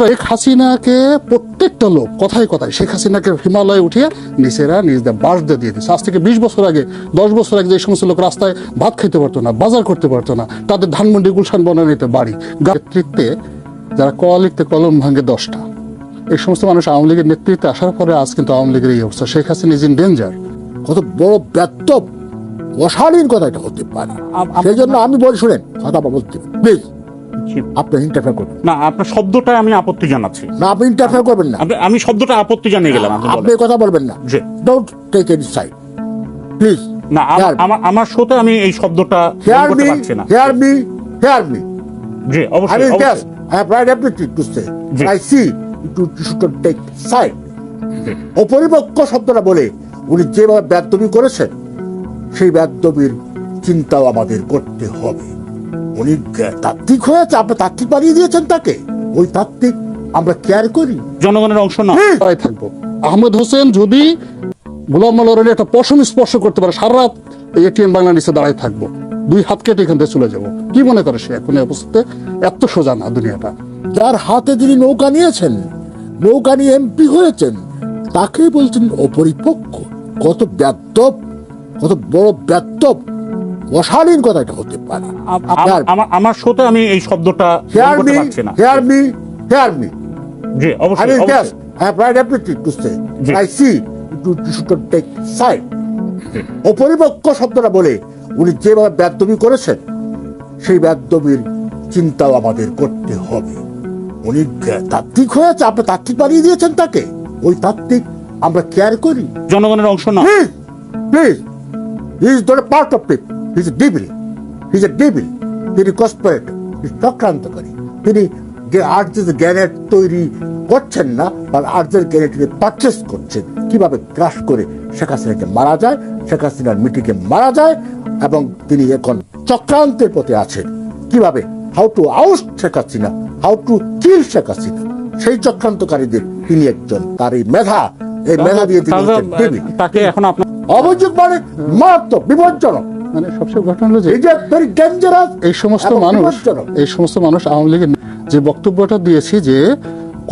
শেখ হাসিনাকে প্রত্যেকটা লোক কথায় কথায় শেখ হাসিনাকে হিমালয়ে উঠিয়ে নিচেরা নিজদের বাস দিয়ে দিয়ে দিচ্ছে আজ থেকে বিশ বছর আগে দশ বছর আগে যে সমস্ত লোক রাস্তায় ভাত খেতে পারতো না বাজার করতে পারতো না তাদের ধানমন্ডি গুলশান বনানীতে বাড়ি। নেতৃত্বে যারা ক লিখতে কলম ভাঙে দশটা। এই সমস্ত মানুষ আওয়ামী লীগের নেতৃত্বে আসার পরে আজ কিন্তু আওয়ামী লীগের এই অবস্থা। Sheikh Hasina is in danger কত বড় ব্যর্থ অশালীন কথা এটা হতে পারে। সেই জন্য আমি বলি শুনেন কথা বলতে প্লিজ। আপনি ইন্টারফেয়ার করবেন। না আপনার শব্দটা আমি আপত্তি জানাচ্ছি। না আপনি ইন্টারফেয়ার করবেন না। আমি শব্দটা আপত্তি জানিয়ে গেলাম আপনি কথা বলবেন না। Don't take any side please না আমার- আমার শোতে আমি এই শব্দটা hear me hear me hear me জি অবশ্যই have right everything to say. G. I see you, you should not take side. অপরিপক্ক শব্দটা বলে উনি যেভাবে ব্যাধবি করেছেন সেই ব্যাধবির চিন্তাও আমাদের করতে হবে। উনি তাত্ত্বিক হয়েছে আপনি তাত্ত্বিক বানিয়ে দিয়েছেন তাকে। ওই তাত্ত্বিক আমরা কেয়ার করি। জনগণের অংশ না। Please, থাকব। আহমেদ হোসেন যদি গোলাম মাল্লার একটা পশম স্পর্শ করতে পারে সারা রাত এটিএম বাংলা নিচে দাঁড়ায় থাকব। দুই হাত কেটে এখান থেকে চলে যাব। কি মনে করে সে এখন অবস্থাতে? এত সোজা না দুনিয়াটা। যার হাতে যিনি নৌকা নিয়েছেন নৌকা নিয়ে এমপি হয়েছেন তাকে বলছেন অপরিপক্ক। কত ব্যর্থব কত বড় ব্যর্থব অশালীন কথা এটা হতে পারে। আম- আমার- শোতে আমি এই শব্দটা হেয়ার মি না। হেয়ার মি হেয়ার মি জি অবশ্যই mean, yes, অবশ্যই। I have right everything to say. G. I see you, you should not take side. অপরিপক্ক শব্দটা বলে উনি যেভাবে ব্যাধবি করেছেন সেই ব্যাধবির চিন্তাও আমাদের করতে হবে। উনি তাত্ত্বিক হয়েছে আপনি তাত্ত্বিক বানিয়ে দিয়েছেন তাকে। ওই তাত্ত্বিক আমরা কেয়ার করি। জনগণের অংশ না। Please please is not part of it he is devil he is a devil তিনি কসপারেট চক্রান্তকারী তিনি যে আর্যের গ্যানেট তৈরি করছেন না বা আর্যের গ্যানেটকে পারচেস করছেন। কীভাবে ক্রাশ করে শেখ হাসিনাকে মারা যায় শেখ হাসিনার মিটিকে মারা যায় এবং তিনি এখন চক্রান্তের পথে আছেন। কীভাবে? How to oust Sheikh Hasina how to kill Sheikh Hasina. সেই চক্রান্তকারীদের তিনি একজন তার এই মেধা এই মেধা দিয়ে তিনি তাকে এখন আপনার অভিযোগ মানে মারাত্মক বিপজ্জনক। মানে সবচেয়ে ঘটনা হলো যে এই সমস্ত মানুষ এই সমস্ত মানুষ আওয়ামী লীগের যে বক্তব্যটা দিয়েছি যে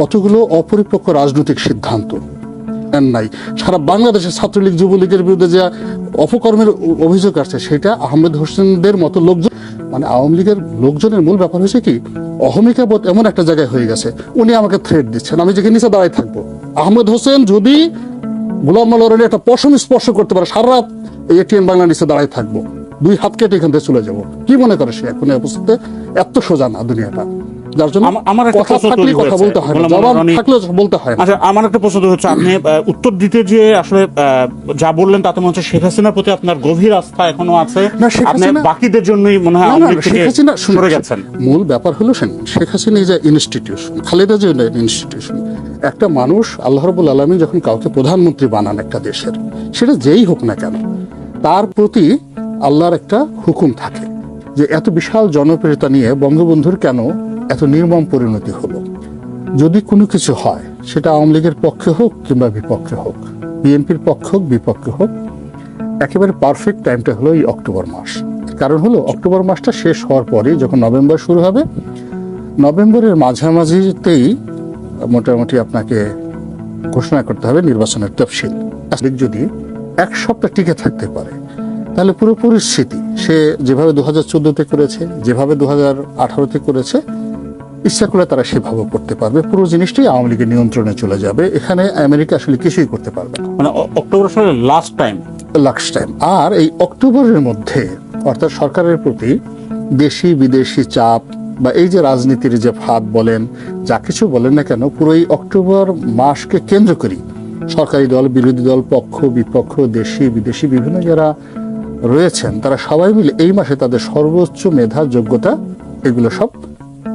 কতগুলো অপরিপক্ক রাজনৈতিক সিদ্ধান্ত নাই। সারা বাংলাদেশের ছাত্রলীগ যুবলীগের বিরুদ্ধে যে অপকর্মের অভিযোগ আসছে সেটা আহমেদ হোসেনদের মতো লোকজন মানে আওয়ামী লীগের লোকজনের মূল ব্যাপার হয়েছে কি অহমিকা বোধ এমন একটা জায়গায় হয়ে গেছে। উনি আমাকে থ্রেট দিচ্ছেন। আমি যেখানে নিচে দাঁড়ায় থাকব। আহমেদ হোসেন যদি গোলাম মাল্লার একটা পশম স্পর্শ করতে পারে সারা রাত এটিএম বাংলা নিচে দাঁড়ায় থাকব। দুই হাত কেটে এখান থেকে চলে যাব। কি মনে করে সে এখন অবস্থাতে? এত সোজা না দুনিয়াটা। যার জন্য আমার একটা কথা থাকলে কথা বলতে হয় না। গোলাম জবাব রনি- থাকলে বলতে হয় আচ্ছা আমার একটা প্রশ্ন হচ্ছে আপনি উত্তর দিতে যে আসলে যা বললেন তাতে মনে হচ্ছে শেখ হাসিনার প্রতি আপনার গভীর আস্থা এখনও আছে। আপনি বাকিদের জন্যই মনে হয় শেখ হাসিনা সরে গেছেন। মূল ব্যাপার হলো Sheikh Hasina is institution Khaleda Zia institution একটা মানুষ আল্লাহ রবুল আলমী যখন কাউকে প্রধানমন্ত্রী বানান একটা দেশের সেটা যেই হোক না কেন তার প্রতি আল্লাহর একটা হুকুম থাকে যে এত বিশাল জনপ্রিয়তা নিয়ে বঙ্গবন্ধুর কেন এত নির্মম পরিণতি হলো? যদি কোনো কিছু হয়, সেটা আওয়ামী লীগের পক্ষে হোক কিংবা বিপক্ষে হোক, বিএনপির পক্ষ হোক, বিপক্ষে হোক, একেবারে পারফেক্ট টাইমটা হলো এই অক্টোবর মাস। কারণ হলো, অক্টোবর মাসটা শেষ হওয়ার পরে যখন নভেম্বর শুরু হবে, নভেম্বরের মাঝামাঝিতেই মোটামুটি আপনাকে ঘোষণা করতে হবে নির্বাচনের তফসিল। যদি এক সপ্তাহ টিকে থাকতে পারে। তাহলে পুরো পরিস্থিতি সে যেভাবে দু হাজার চোদ্দতে করেছে যেভাবে দু হাজার আঠারোতে করেছে ইচ্ছা করে তারা সেভাবে করতে পারবে। পুরো জিনিসটাই আওয়ামী লীগের নিয়ন্ত্রণে চলে যাবে। এখানে আমেরিকা আসলে কিছুই করতে পারবে মানে অক্টোবর সালের লাস্ট টাইম লাক্স টাইম আর এই অক্টোবরের মধ্যে অর্থাৎ সরকারের প্রতি দেশি বিদেশি চাপ বা এই যে রাজনীতির যে ফাঁদ বলেন যা কিছু বলেন না কেন পুরো এই অক্টোবর মাসকে কেন্দ্র করি সরকারি দল বিরোধী দল পক্ষ বিপক্ষ দেশি বিদেশি বিভিন্ন যারা রয়েছেন তারা সবাই মিলে এই মাসে তাদের সর্বোচ্চ মেধা যোগ্যতা এগুলো সব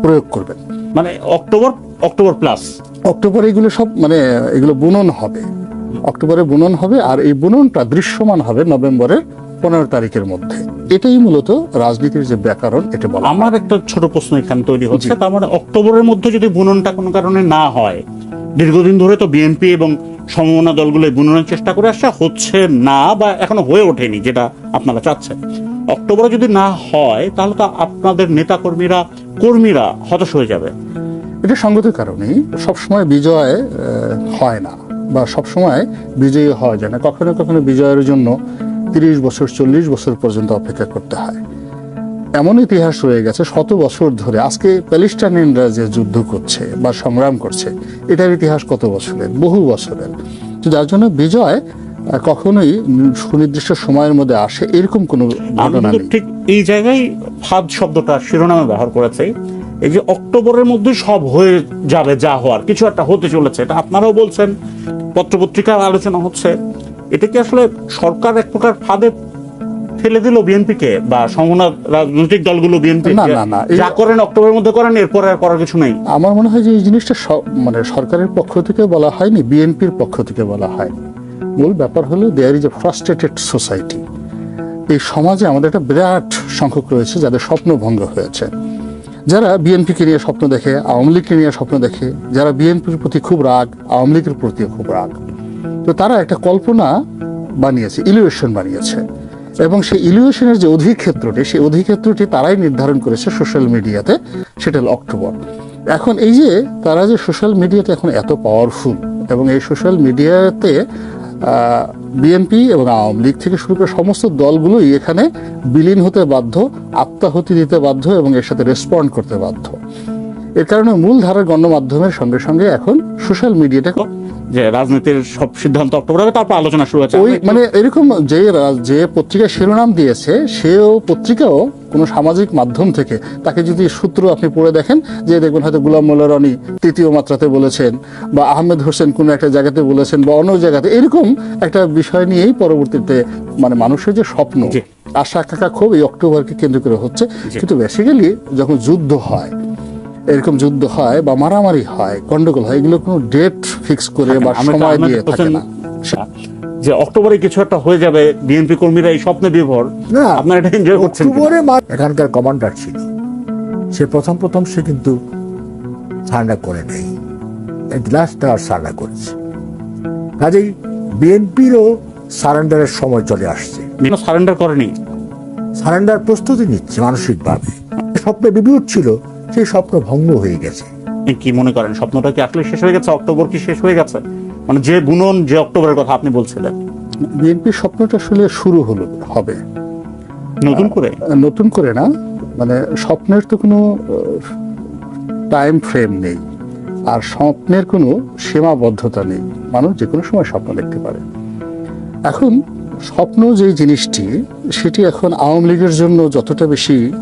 প্রয়োগ করবেন। মানে অক্টোবর অক্টোবর প্লাস? অক্টোবর এগুলো সব মানে এগুলো বুনন হবে। অক্টোবরে বুনন হবে আর এই বুননটা দৃশ্যমান হবে নভেম্বরের পনেরো তারিখের মধ্যে। এটাই মূলত রাজনীতির যে ব্যাকরণ এটা বলা আমার একটা ছোট প্রশ্ন এখানে তৈরি হচ্ছে তার মানে অক্টোবরের মধ্যে যদি বুননটা কোনো কারণে না হয় দীর্ঘদিন ধরে তো বিএনপি এবং সমমনা দলগুলো বুননের চেষ্টা করে আসছে হচ্ছে না বা এখনও হয়ে ওঠেনি যেটা আপনারা চাচ্ছেন। অক্টোবরে যদি না হয় তাহলে তো আপনাদের নেতা কর্মীরা কর্মীরা হতাশ হয়ে যাবে। এটা সঙ্গত কারণেই সবসময় বিজয় হয় না বা সবসময় বিজয়ী হওয়া যায় না। কখনো কখনো বিজয়ের জন্য তিরিশ বছর চল্লিশ বছর পর্যন্ত অপেক্ষা করতে হয়। এমন ইতিহাস রয়ে গেছে শত বছর ধরে। আজকে প্যালেস্টাইনিয়ানরা যে যুদ্ধ করছে বা সংগ্রাম করছে এটার ইতিহাস কত বছরের? বহু বছরের। যার জন্য বিজয় কখনোই সুনির্দিষ্ট সময়ের মধ্যে আসে এরকম কোনো ঘটনা নেই। ঠিক এই জায়গায় ফাদ শব্দটা শিরোনামে ব্যবহার করেছে। এই যে অক্টোবরের মধ্যে সব হয়ে যাবে যা হওয়ার কিছু একটা হতে চলেছে এটা আপনারাও বলছেন পত্রপত্রিকার আলোচনা হচ্ছে। এটা কি আসলে সরকার এক প্রকার ফাঁদে ফেলে দিল বিএনপিকে? বা সমনা রাজনৈতিক দলগুলো বিএনপি না, না, না, যা করেন অক্টোবরের মধ্যে করেন এরপরে আর করার কিছু নেই। আমার মনে হয় যে এই জিনিসটা মানে সরকারের পক্ষ থেকে বলা হয়নি বিএনপির পক্ষ থেকে বলা হয়। মূল ব্যাপার হলো there is a frustrated society এই সমাজে আমাদের একটা বিরাট সংখ্যক রয়েছে যাদের স্বপ্ন ভঙ্গ হয়েছে। যারা বিএনপিকে নিয়ে স্বপ্ন দেখে আওয়ামী লীগকে নিয়ে স্বপ্ন দেখে যারা বিএনপির প্রতি খুব রাগ আওয়ামী লীগের প্রতিও খুব রাগ। তো তারা একটা কল্পনা বানিয়েছে ইলিউশন বানিয়েছে। এবং সেই ইলিউশনের যে অধিক্ষেত্রটি, সেই অধিক্ষেত্রটি তারাই নির্ধারণ করেছে সোশ্যাল মিডিয়াতে সেটা অক্টোবর। এখন এই যে তারা যে সোশ্যাল মিডিয়াতে এখন এত পাওয়ারফুল এবং এই সোশ্যাল মিডিয়াতে বিএনপি এবং আওয়ামী লীগ থেকে শুরু করে সমস্ত দলগুলোই এখানে বিলীন হতে বাধ্য, আত্মাহুতি দিতে বাধ্য এবং এর সাথে রেসপন্ড করতে বাধ্য। এর কারণে মূল ধারার গণমাধ্যমের সঙ্গে সঙ্গে এখন সোশ্যাল মিডিয়াটা যে রাজনীতির সব সিদ্ধান্ত অক্টোবরে হবে তারপর আলোচনা শুরু হয়েছে। ওই মানে এরকম যে যে পত্রিকা শিরোনাম দিয়েছে সেও পত্রিকাও কোনো সামাজিক মাধ্যম থেকে তাকে যদি সূত্র আপনি পড়ে দেখেন যে দেখবেন হয়তো গুলাম মোল্লা রনি তৃতীয় মাত্রাতে বলেছেন বা আহমেদ হোসেন কোনো একটা জায়গাতে বলেছেন বা অন্য জায়গাতে এরকম একটা বিষয় নিয়েই পরবর্তীতে মানে মানুষের যে স্বপ্ন। আশা আকাঙ্ক্ষা খুব এই অক্টোবরকে কেন্দ্র করে হচ্ছে। কিন্তু বেসিক্যালি যখন যুদ্ধ হয় এরকম যুদ্ধ হয় বা মারামারি হয় গন্ডগোল হয় এগুলো কোনো ডেট ফিক্স করে বা সময় দিয়ে থাকে না। যে অক্টোবরে কিছু একটা হয়ে যাবে বিএনপি কর্মীরা এই স্বপ্নে বিভোর না আপনারা এটা এনজয় করছেন? অক্টোবরে এখানকার কমান্ডার ছিল। সে প্রথম প্রথম সে কিন্তু সারেন্ডার করে নেই। লাস্ট আর সারেন্ডার করেছে। কাজেই বিএনপিরও সারেন্ডারের সময় চলে আসছে। সারেন্ডার করেনি? সারেন্ডার প্রস্তুতি নিচ্ছে মানসিকভাবে। স্বপ্নে বিবিউট ছিল সেই স্বপ্ন ভঙ্গ হয়ে গেছে। কি মনে করেন? স্বপ্নটা কি আসলে শেষ হয়ে গেছে? অক্টোবর কি শেষ হয়ে গেছে? মানে যে বুনন যে অক্টোবরের কথা আপনি বলছিলেন। বিএনপির স্বপ্নটা আসলে শুরু হলো হবে। নতুন করে? নতুন করে না। মানে স্বপ্নের তো কোনো টাইম ফ্রেম নেই। আর স্বপ্নের কোনো সীমাবদ্ধতা নেই। মানুষ যে কোনো সময় স্বপ্ন দেখতে পারে। এখন স্বপ্ন যে জিনিসটি সেটি এখন আওয়ামী লীগের জন্য যতটা বেশি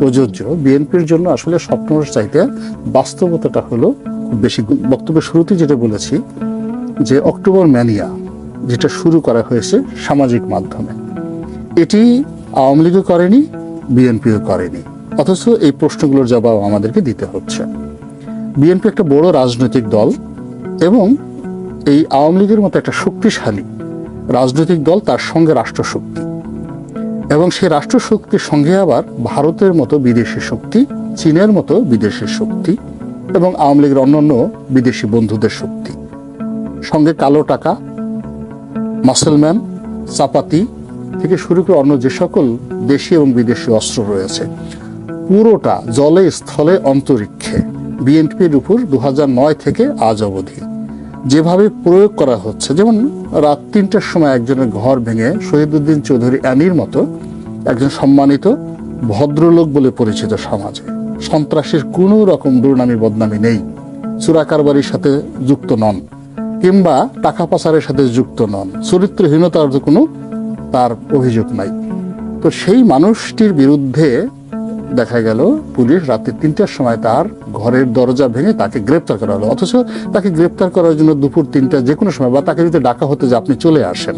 প্রযোজ্য। বিএনপির জন্য আসলে স্বপ্নর চাইতে বাস্তবতাটা হলো বেশি বক্তব্যের শুরুতে যেটা বলেছি, যে অক্টোবর ম্যানিয়া যেটা শুরু করা হয়েছে সামাজিক মাধ্যমে, এটি আওয়ামী লীগও করেনি, বিএনপিও করেনি। অথচ এই প্রশ্নগুলোর জবাব আমাদেরকে দিতে হচ্ছে। বিএনপি একটা বড় রাজনৈতিক দল এবং এই আওয়ামী লীগের মতো একটা শক্তিশালী রাজনৈতিক দল তার সঙ্গে রাষ্ট্রশক্তি। এবং সেই রাষ্ট্রশক্তির সঙ্গে আবার ভারতের মতো বিদেশি শক্তি, চীনের মতো বিদেশি শক্তি এবং আওয়ামী লীগের অন্যান্য বিদেশি বন্ধুদের শক্তি। সঙ্গে কালো টাকা মাসেলম্যান চাপাতি থেকে শুরু করে অন্য যে সকল দেশি এবং বিদেশি অস্ত্র রয়েছে, পুরোটা জলে স্থলে অন্তরিক্ষে বিএনপির উপর দু থেকে আজ অবধি যেভাবে প্রয়োগ করা হচ্ছে, যেমন রাত তিনটার সময় একজনের ঘর ভেঙে শহীদুদ্দিন চৌধুরী অ্যানির মতো একজন সম্মানিত ভদ্রলোক বলে পরিচিত সমাজে। সন্ত্রাসের কোনো রকম দুর্নামি বদনামি নেই। চোরাকারবারির সাথে যুক্ত নন, কিংবা টাকা পাচারের সাথে যুক্ত নন। চরিত্রহীনতার কোনো তার অভিযোগ নাই। তো সেই মানুষটির বিরুদ্ধে দেখা গেল পুলিশ রাত্রি তিনটার সময় তার ঘরের দরজা ভেঙে তাকে গ্রেপ্তার করা হলো। অথচ তাকে গ্রেপ্তার করার জন্য দুপুর তিনটা যে কোনো সময় বা তাকে যদি ডাকা হতো যে আপনি চলে আসেন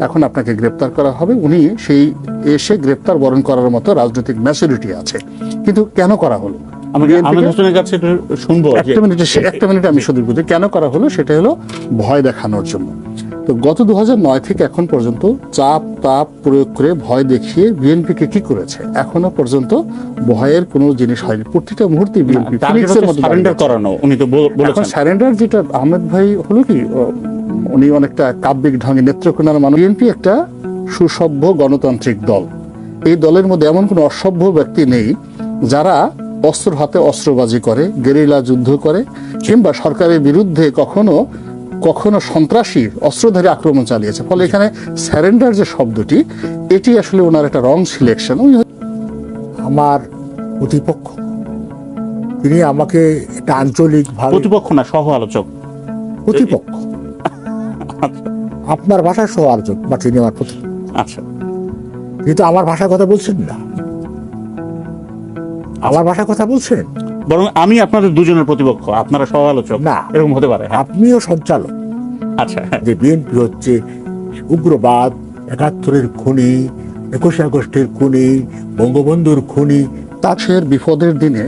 এখন আপনাকে গ্রেপ্তার করা হবে। উনি সেই এসে গ্রেপ্তার বরণ করার মতো রাজনৈতিক ম্যাচুরিটি আছে। কিন্তু কেন করা হলো? কাছে শুনব একটা মিনিটে একটা মিনিট আমি শুধু বলি কেন করা হলো? সেটা হলো ভয় দেখানোর জন্য। তো গত দুই হাজার নয় থেকে এখন পর্যন্ত চাপ তাপ প্রয়োগ করে ভয় দেখিয়ে বিএনপিকে কি করেছে? এখনও পর্যন্ত ভয়ের কোনো জিনিস হয়নি। প্রতিটা মুহূর্তে বিএনপি সারেন্ডার করানো উনি তো বলেছেন। স্যারেন্ডার যেটা আহমেদ ভাই হলো কি উনি অনেকটা কাব্যিক ঢঙ্গে নেত্রকোনার মানুষ। বিএনপি একটা সুসভ্য গণতান্ত্রিক দল। এই দলের মধ্যে এমন কোনো অসভ্য ব্যক্তি নেই যারা অস্ত্র হাতে অস্ত্রবাজি করে গেরিলা যুদ্ধ করে কিংবা সরকারের বিরুদ্ধে কখনো কখনো সন্ত্রাসী অস্ত্রধারী আক্রমণ চালিয়েছে। ফলে এখানে স্যারেন্ডার যে শব্দটি এটি আসলে ওনার একটা রং সিলেকশন আমার প্রতিপক্ষ। তিনি আমাকে একটা আঞ্চলিক প্রতিপক্ষ না সহ আলোচক প্রতিপক্ষ। আপনার ভাষার সহ আলোচক বা তিনি আমার প্রতিপক্ষ। আচ্ছা। কিন্তু আমার ভাষার কথা বলছেন না। আমার ভাষার কথা বলছেন? বরং আমি আপনাদের দুজনের প্রতিপক্ষ আপনারা সহ আলোচক না। এরকম হতে পারে হ্যাঁ। আপনিও সঞ্চালক আচ্ছা হ্যাঁ। যে বিএনপি হচ্ছে উগ্রবাদ একাত্তরের খুনি একুশে আগস্টের খুনি বঙ্গবন্ধুর খুনি তা তার বিপদের দিনে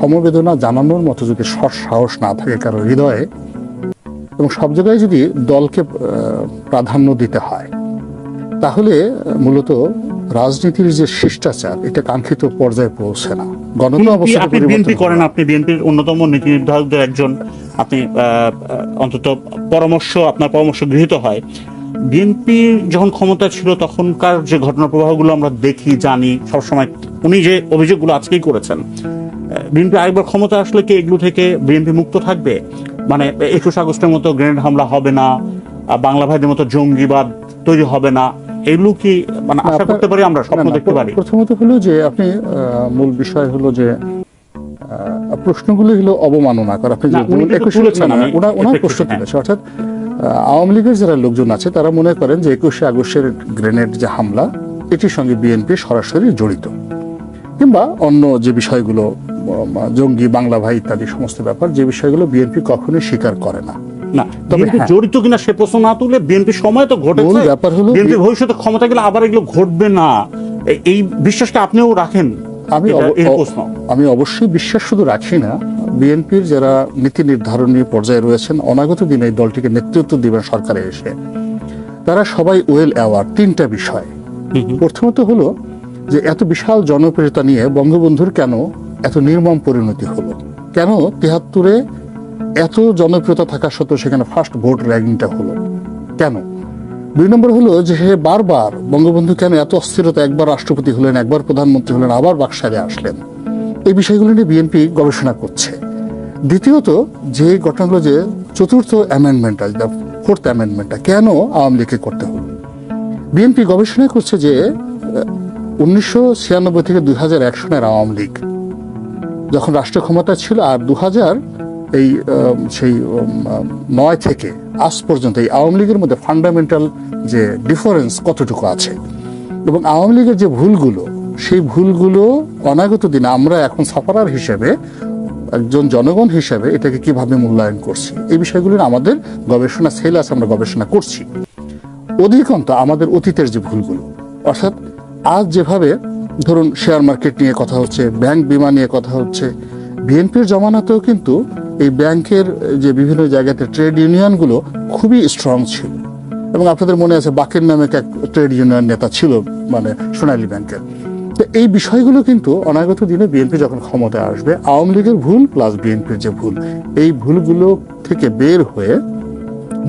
সমবেদনা জানানোর মতো যদি সৎ সাহস না থাকে কারও হৃদয়ে এবং সব জায়গায় যদি দলকে প্রাধান্য দিতে হয় তাহলে মূলত রাজনীতির যে শিষ্টাচার এটা কাঙ্ক্ষিত পর্যায়ে পৌঁছে না। গণতন্ত্র বিএনপি- আপনি বিএনপি করেন আপনি বিএনপির অন্যতম নীতি নির্ধারকদের একজন আপনি অন্তত পরামর্শ আপনার পরামর্শ গৃহীত হয়। বিএনপি যখন ক্ষমতা ছিল তখনকার যে ঘটনা প্রবাহগুলো আমরা দেখি জানি সবসময় উনি যে অভিযোগগুলো আজকেই করেছেন বিএনপি আরেকবার ক্ষমতা আসলে কি এগুলো থেকে বিএনপি মুক্ত থাকবে? মানে একুশ আগস্টের মতো গ্রেনেড হামলা হবে না বাংলা ভাইদের মতো জঙ্গিবাদ তৈরি হবে না। এগুলো কি মানে আশা করতে পারি আমরা স্বপ্ন দেখতে পারি। প্রথমত হলো যে আপনি মূল বিষয় হলো যে প্রশ্নগুলো হলো অবমাননা করা। আপনি একুশে- ওনার প্রশ্ন হ্যাঁ। তুলেছে অর্থাৎ আওয়ামী লীগের যারা লোকজন আছে তারা মনে করেন যে একুশে আগস্টের গ্রেনেড যে হামলা এটির সঙ্গে বিএনপি সরাসরি জড়িত। কিংবা অন্য যে বিষয়গুলো জঙ্গি বাংলা ভাই ইত্যাদি সমস্ত ব্যাপার যে বিষয়গুলো বিএনপি কখনোই স্বীকার করে না। না তবে হ্যাঁ। জড়িত কিনা সে প্রশ্ন না তুলে বিএনপি সময় তো ঘটেছে। ব্যাপার হলো বিএনপি ভবিষ্যতে ক্ষমতা গেলে আবার এগুলো ঘটবে না। এই বিশ্বাসটা আপনিও রাখেন। আমি আমি অবশ্যই বিশ্বাস শুধু রাখি না বিএনপির যারা নীতি নির্ধারণী পর্যায়ে রয়েছেন অনাগত দিনে এই দলটিকে নেতৃত্ব দিবেন সরকারে এসে। তারা সবাই ওয়েল অ্যাওয়ার তিনটা বিষয়। প্রথমত হলো যে এত বিশাল জনপ্রিয়তা নিয়ে বঙ্গবন্ধুর কেন এত নির্মম পরিণতি হলো? কেন তিহাত্তরে এত জনপ্রিয়তা থাকা সত্ত্বেও সেখানে ফার্স্ট ভোট র্যাঙ্কিংটা হলো। কেন? দুই নম্বর হলো যে সে বারবার বঙ্গবন্ধু কেন এত অস্থিরতা, একবার রাষ্ট্রপতি হলেন, একবার প্রধানমন্ত্রী হলেন, আবার বাকশালে আসলেন? এই বিষয়গুলো নিয়ে বিএনপি গবেষণা করছে। দ্বিতীয়ত, যে ঘটনাগুলো যে চতুর্থ অ্যামেন্ডমেন্টটা যেটা ফোর্থ অ্যামেন্ডমেন্টটা কেন আওয়ামী লীগকে করতে হলো? বিএনপি গবেষণা করছে যে উনিশশো ছিয়ানব্বই থেকে দুই হাজার এক সনের আওয়ামী লীগ, যখন রাষ্ট্র ক্ষমতা ছিল, আর দু হাজার এই সেই নয় থেকে আজ পর্যন্ত এই আওয়ামী লীগের মধ্যে ফান্ডামেন্টাল যে ডিফারেন্স কতটুকু আছে? এবং আওয়ামী লীগের যে ভুলগুলো, সেই ভুলগুলো অনাগত দিনে আমরা এখন সাফারার হিসেবে, একজন জনগণ হিসেবে এটাকে কীভাবে মূল্যায়ন করছি? এই বিষয়গুলো আমাদের গবেষণা সেল আছে, আমরা গবেষণা করছি। অধিকাংশ আমাদের অতীতের যে ভুলগুলো, অর্থাৎ আজ যেভাবে ধরুন শেয়ার মার্কেট নিয়ে কথা হচ্ছে ব্যাংক বিমা নিয়ে কথা হচ্ছে বিএনপির জমানাতেও কিন্তু এই ব্যাংকের যে বিভিন্ন জায়গাতে ট্রেড ইউনিয়নগুলো খুবই স্ট্রং ছিল। এবং আপনাদের মনে আছে বাকের নামে এক ট্রেড ইউনিয়ন নেতা ছিল মানে সোনালী ব্যাংকের। তো এই বিষয়গুলো কিন্তু অনাগত দিনে বিএনপি যখন ক্ষমতায় আসবে, আওয়ামী লীগের ভুল প্লাস বিএনপির যে ভুল, এই ভুলগুলো থেকে বের হয়ে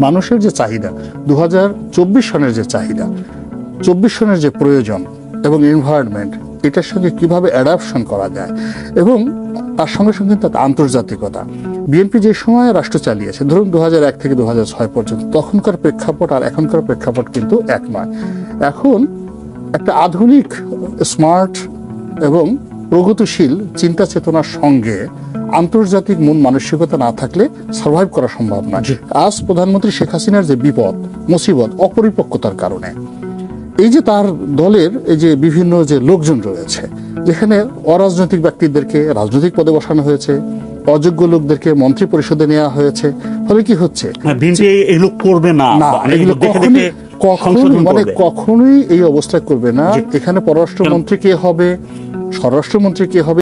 মানুষের যে চাহিদা দু হাজার চব্বিশ সনের যে চাহিদা, চব্বিশ সনের যে প্রয়োজন এবং এনভায়রনমেন্ট এটার সঙ্গে কীভাবে অ্যাডাপশন করা যায়, এবং তার সঙ্গে সঙ্গে তার আন্তর্জাতিকতা বিএনপি যে সময় রাষ্ট্র চালিয়েছে ধরুন দু এক থেকে দু পর্যন্ত তখনকার প্রেক্ষাপট আর এখনকার প্রেক্ষাপট কিন্তু এক নয়। এখন একটা আধুনিক স্মার্ট এবং প্রগতিশীল চিন্তা চেতনার সঙ্গে আন্তর্জাতিক মন মানসিকতা না থাকলে সার্ভাইভ করা সম্ভব না আজ প্রধানমন্ত্রী শেখ হাসিনার যে বিপদ মুসিবত অপরিপক্কতার কারণে এই যে তার দলের এই যে বিভিন্ন যে লোকজন রয়েছে যেখানে অরাজনৈতিক ব্যক্তিদেরকে রাজনৈতিক পদে বসানো হয়েছে অযোগ্য লোকদেরকে মন্ত্রী পরিষদে নেওয়া হয়েছে। ফলে কি হচ্ছে? হ্যাঁ, বিএনপি এগুলো করবে না। এগুলো কখনোই মানে কখনোই এই অবস্থা করবে না। এখানে পররাষ্ট্রমন্ত্রী কে হবে? স্বরাষ্ট্রমন্ত্রী কে হবে?